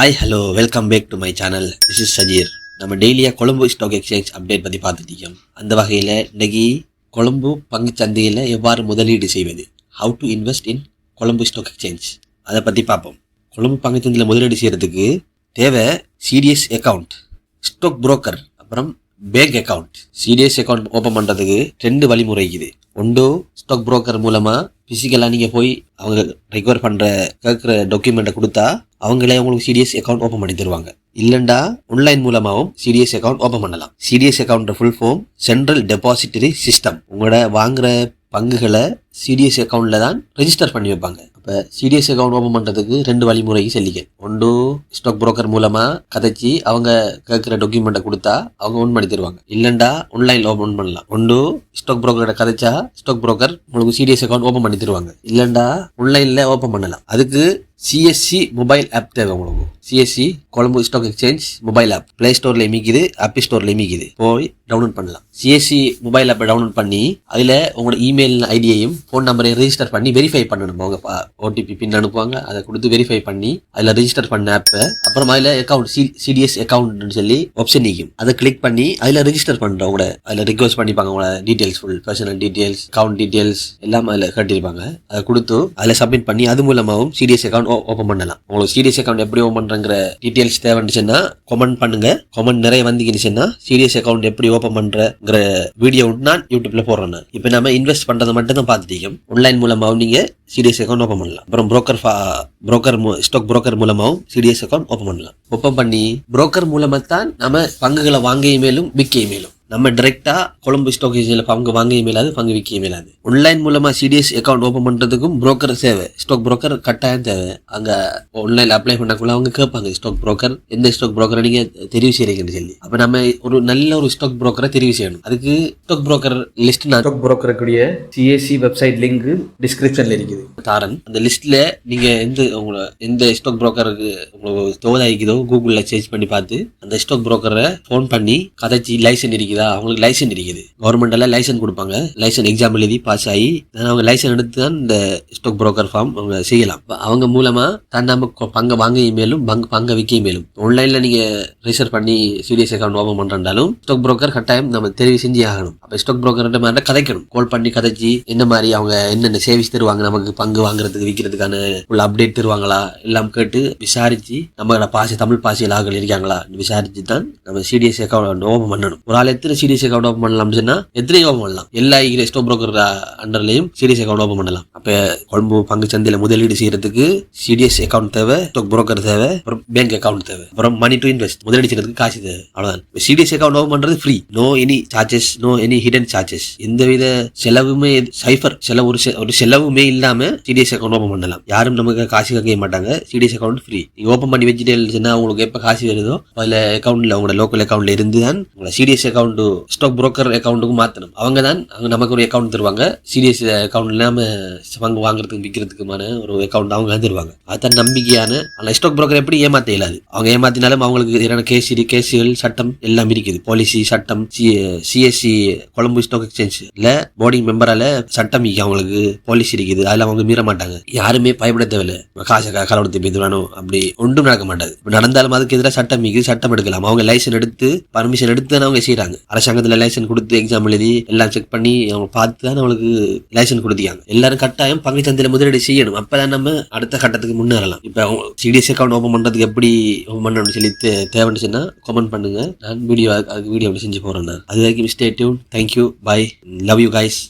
Hi hello welcome back to my channel this is Sajeer நம்ம டெய்லியாக Colombo stock exchange update பற்றி பார்த்துட்டு இருக்கோம். அந்த வகையில் இன்றைக்கி கொழும்பு பங்குச் சந்தையில் எவ்வாறு முதலீடு செய்வது? How to invest in Colombo stock exchange அதை பற்றி பார்ப்போம். கொழும்பு பங்குச் சந்தையில் முதலீடு செய்கிறதுக்கு தேவை சிடிஎஸ் அக்கவுண்ட் ஸ்டாக் புரோக்கர் அப்புறம் bank account CDS account open பண்ணுறதுக்கு ரெண்டு வழிமுறை இருக்குது ஒன்று ஸ்டாக் புரோக்கர் மூலமாக ஃபிசிக்கலாக நீங்கள் போய் அவங்க ரெக்கவர் பண்ணுற கேட்குற டாக்குமெண்ட்டை கொடுத்தா அவங்களே உங்களுக்கு சிடிஎஸ் அக்கௌண்ட் ஓப்பன் பண்ணி தருவாங்க. இல்லைண்டா ஆன்லைன் மூலமாகவும் சிடிஎஸ் அக்கவுண்ட் ஓப்பன் பண்ணலாம். CDS account full form central depository system உங்களோட வாங்குற பங்குகளை சிடிஎஸ் அக்கவுண்ட்ல தான் ரெஜிஸ்டர் பண்ணி வைப்பாங்க. இப்போ சிடிஎஸ் அக்கவுண்ட் ஓப்பன் பண்ணுறதுக்கு ரெண்டு வழிமுறைக்கு சொல்லிக்க ஒன்று ஸ்டாக் புரோக்கர் மூலமாக கதைச்சி அவங்க கேட்குற டாக்குமெண்ட்டை கொடுத்தா அவங்க ஓன் பண்ணி தருவாங்க. இல்லைண்டா ஆன்லைனில் ஓப்பன் பண்ணலாம். ஒன்று ஸ்டாக் புரோக்கர்கிட்ட கதைச்சா ஸ்டாக் புரோக்கர் உங்களுக்கு சிடிஎஸ் அக்கௌண்ட் ஓப்பன் பண்ணி தருவாங்க. இல்லைண்டா ஆன்லைனில் ஓப்பன் பண்ணலாம். அதுக்கு சிஎஸ்சி மொபைல் ஆப் தேவை உங்களுக்கு. CSE Colombo stock exchange mobile app play ஸ்டோர்ல இமிக்குது ஆப் ஸ்டோர்ல மீக்குது போய் டவுன்லோட் பண்ணலாம். சிஎஸ்சி மொபைல் ஆப்பை டவுன்லோட் பண்ணி அதில் உங்களோட இமெயில் ஐடியையும் ஃபோன் நம்பரை ரிஜிஸ்டர் பண்ணி வெரிஃபை பண்ணணும்? அவங்க ஓடிபி பின் அனுப்புவாங்க. அதை கொடுத்து வெரிஃபை பண்ணி அதில் ரிஜிஸ்டர் பண்ண ஆப்பை அப்புறமா அதில் அக்கௌண்ட் சி சிடிஎஸ் அக்கௌண்ட்னு சொல்லி ஆப்ஷன் நிற்கும் அதை கிளிக் பண்ணி அதில் ரிஜிஸ்டர் பண்ணுறோம் உங்களோட அதில் ரிக்வஸ்ட் பண்ணிப்பாங்க உங்களோட details full personal details account details எல்லாம் அதில் கட்டியிருப்பாங்க. அதை கொடுத்து அதில் சப்மிட் பண்ணி அது மூலமாகவும் சிடிஎஸ் அக்கௌண்ட் ஓப்பன் பண்ணலாம். உங்களுக்கு சிடிஎஸ் அக்கௌண்ட் எப்படி ஓப்பன் பண்ணுறங்கிற டீட்டெயில்ஸ் தேவைன்னுச்சுன்னா கமெண்ட் பண்ணுங்க. கமெண்ட் நிறைய வந்தீங்கன்னுச்சுன்னா சிடிஎஸ் அக்கௌண்ட் எப்படி ஓப்பன் பண்ணுறங்கிற வீடியோ நான் யூடியூப்ல போடுறேன் இப்போ நம்ம இன்வெஸ்ட் பண்ணுறதை மட்டும் தான் அதிகம். ஆன்லைன் மூலமாகவும் நீங்கள் சிடிஎஸ் அக்கௌண்ட் ஓப்பன் பண்ணலாம். அப்புறம் புரோக்கர் புரோக்கர் ஸ்டாக் புரோக்கர் மூலமாகவும் சிடிஎஸ் அக்கௌண்ட் ஓப்பன் பண்ணலாம். ஓப்பன் பண்ணி புரோக்கர் மூலமாக தான் நம்ம பங்குகளை வாங்க மேலும் விற்க மேலும். நம்ம டைரெக்டா கொழும்பு ஸ்டாக் எக்ஸ்சேஞ்சில் பங்கு வாங்க மேலாது பங்கு விற்க மேலாது ஆன்லைன் மூலமா சிடிஎஸ் அக்கௌண்ட் ஓப்பன் பண்றதுக்கும் புரோக்கர் தேவை. ஸ்டாக் புரோக்கர் கட்டாயம் தேவை. அங்க ஆன்லைன் அப்ளை பண்ணக்குள்ள அவங்க கேட்பாங்க ஸ்டாக் புரோக்கர் எந்த ஸ்டாக் புரோக்கரை நீங்க தெரிவு செய்றீங்கன்னு சொல்லி. அப்ப நம்ம ஒரு நல்ல ஒரு ஸ்டாக் புரோக்கரை தெரிவு செய்யணும். அதுக்கு ஸ்டாக் புரோக்கர் லிஸ்ட் நான் ஸ்டாக் புரோக்கருக்குரிய சிஎஸ்சி வெப்சைட் லிங்க் டிஸ்கிரிப்ஷன்ல இருக்குது. தாரன் அந்த லிஸ்ட்ல நீங்க எந்த உங்களோட எந்த ஸ்டாக் புரோக்கருக்கு உங்களுக்கு தோதாயிக்குதோ கூகுள்ல சர்ச் பண்ணி பார்த்து அந்த ஸ்டாக் புரோக்கரை ஃபோன் பண்ணி கதைச்சி லைசன் இருக்குதா. அவங்களுக்கு லைசன்ஸ் இருக்குது. கவர்மெண்டெல்லாம் லைசன்ஸ் கொடுப்பாங்க. லைசன்ஸ் எக்ஸாம் எழுதி பாஸ் ஆகி அவங்க லைசன்ஸ் எடுத்து தான் இந்த ஸ்டாக் புரோக்கர் ஃபார்ம் அவங்க செய்யலாம். அவங்க மூலமா தான் நம்ம கொ- பங்கை வாங்க மேலும் பங்கு பங்கை விற்க மேலும். ஆன்லைன்ல நீங்க ரிசர்வ் பண்ணி சிடிஎஸ் அக்கௌண்ட் ஓபன் பண்றாலும் ஸ்டாக் புரோக்கர் கட்டாயம் நம்ம தெரிவு செஞ்சு ஆகணும். அப்ப ஸ்டாக் புரோக்கர் மாதிரி கதைக்கணும். கால் பண்ணி கதைச்சு என்ன மாதிரி அவங்க என்னென்ன சேவிஸ் தருவாங்க நமக்கு பங்கு வாங்குறதுக்கு விற்கிறதுக்கான உள்ள அப்டேட் தருவாங்களா? எல்லாம் கேட்டு விசாரிச்சு நம்ம பாசி தமிழ் பாசியில் ஆகல் இருக்காங்களா? விசாரிச்சு தான் நம்ம சிடிஎஸ் அக்கௌண்ட் ஓபன் பண்ணணும். ஒரு ஆலயத்து எத்தனை சிடிஎஸ் அக்கௌண்ட் ஓபன் பண்ணலாம்னு சொன்னால் எத்தனை ஓபன் பண்ணலாம். எல்லா ஸ்டாக் புரோக்கர் அண்டர்லையும் சிடிஎஸ் அக்கௌண்ட் ஓப்பன் பண்ணலாம். அப்போ கொழும்பு பங்கு சந்தையில் முதலீடு செய்யறதுக்கு சிடிஎஸ் அக்கௌண்ட் தேவை ஸ்டாக் புரோக்கர் தேவை அப்புறம் பேங்க் அக்கௌண்ட் தேவை. அப்புறம் மணி டு இன்வெஸ்ட் முதலீடு செய்யறதுக்கு காசு தேவை. அவ்வளோதான் சிடிஎஸ் அக்கௌண்ட் ஓபன் பண்றது free no any charges no any hidden charges எந்தவித செலவுமே சைஃபர் செலவு ஒரு செ- ஒரு செலவுமே இல்லாமல் சிடிஎஸ் அக்கௌண்ட் ஓப்பன் பண்ணலாம். யாரும் நமக்கு காசு கேட்க மாட்டாங்க. சிடிஎஸ் அக்கௌண்ட் ஃப்ரீ நீங்கள் ஓபன் பண்ணி வச்சுட்டேன்னா உங்களுக்கு எப்போ காசு வருதோ அதில் அக்கௌண்ட்டில் உங்களோட லோக்கல் அக்கௌண்ட்ல இருந்து தான் உங்களோட சிடிஎஸ் அக்கௌண்ட் ஸ்டாக் புரோக்கர் அக்கௌண்ட்டுக்கு மாற்றணும் அவங்க தான் அவங்க நமக்கு ஒரு அக்கௌண்ட் தருவாங்க. சிடிஎஸ் அக்கௌண்ட் இல்லாமல் பங்கு வாங்குறதுக்கு விற்கிறதுக்குமான ஒரு அக்கௌண்ட் அவங்க தருவாங்க. அதுதான் நம்பிக்கையான ஆனால் ஸ்டாக் புரோக்கர் எப்படி ஏமாற்ற இயலாது? அவங்க ஏமாத்தினாலும் அவங்களுக்கு எதிரான கேசி கேசிகள் சட்டம் எல்லாம் இருக்குது. பாலிசி சட்டம் சிஎஸ்சி கொழம்பு ஸ்டாக் எக்ஸ்சேஞ்சில் போர்டிங் மெம்பரால சட்டம் இருக்கு அவங்களுக்கு பாலிசி இருக்குது. அதில் அவங்க மீற மாட்டாங்க. யாருமே பயப்பட தேவையில்லை. காசை கலவரத்தை பெய்துவானோ அப்படி ஒன்றும் நடக்க மாட்டாது. நடந்தாலும் அதுக்கு எதிராக சட்டம் இருக்குது. சட்டம் எடுக்கலாம். அவங்க லைசன் எடுத்து பர்மிஷன் எடுத்து அவங்க செய்கிறாங்க அரசாங்கத்தில் லைசன் கொடுத்து எக்ஸாம் எழுதி எல்லாம் செக் பண்ணி அவங்க பார்த்து தான் அவங்களுக்கு லைசன்ஸ் கொடுத்தியாங்க எல்லாரும் கட்டாயம் பங்கு சந்தையில் முதலீடு செய்யணும். அப்பதான் நம்ம அடுத்த கட்டத்துக்கு முன்னேறலாம். இப்போ சிடிஎஸ் அக்கௌண்ட் ஓபன் பண்றதுக்கு எப்படி ஓபன் பண்ணணும்னு சொல்லி தே- தேவைன்னு சொன்னா கமெண்ட் பண்ணுங்க. நான் வீடியோ அதுக்கு வீடியோ செஞ்சு போறேன் நான். அது வரைக்கும் stay tune thank you bye love you guys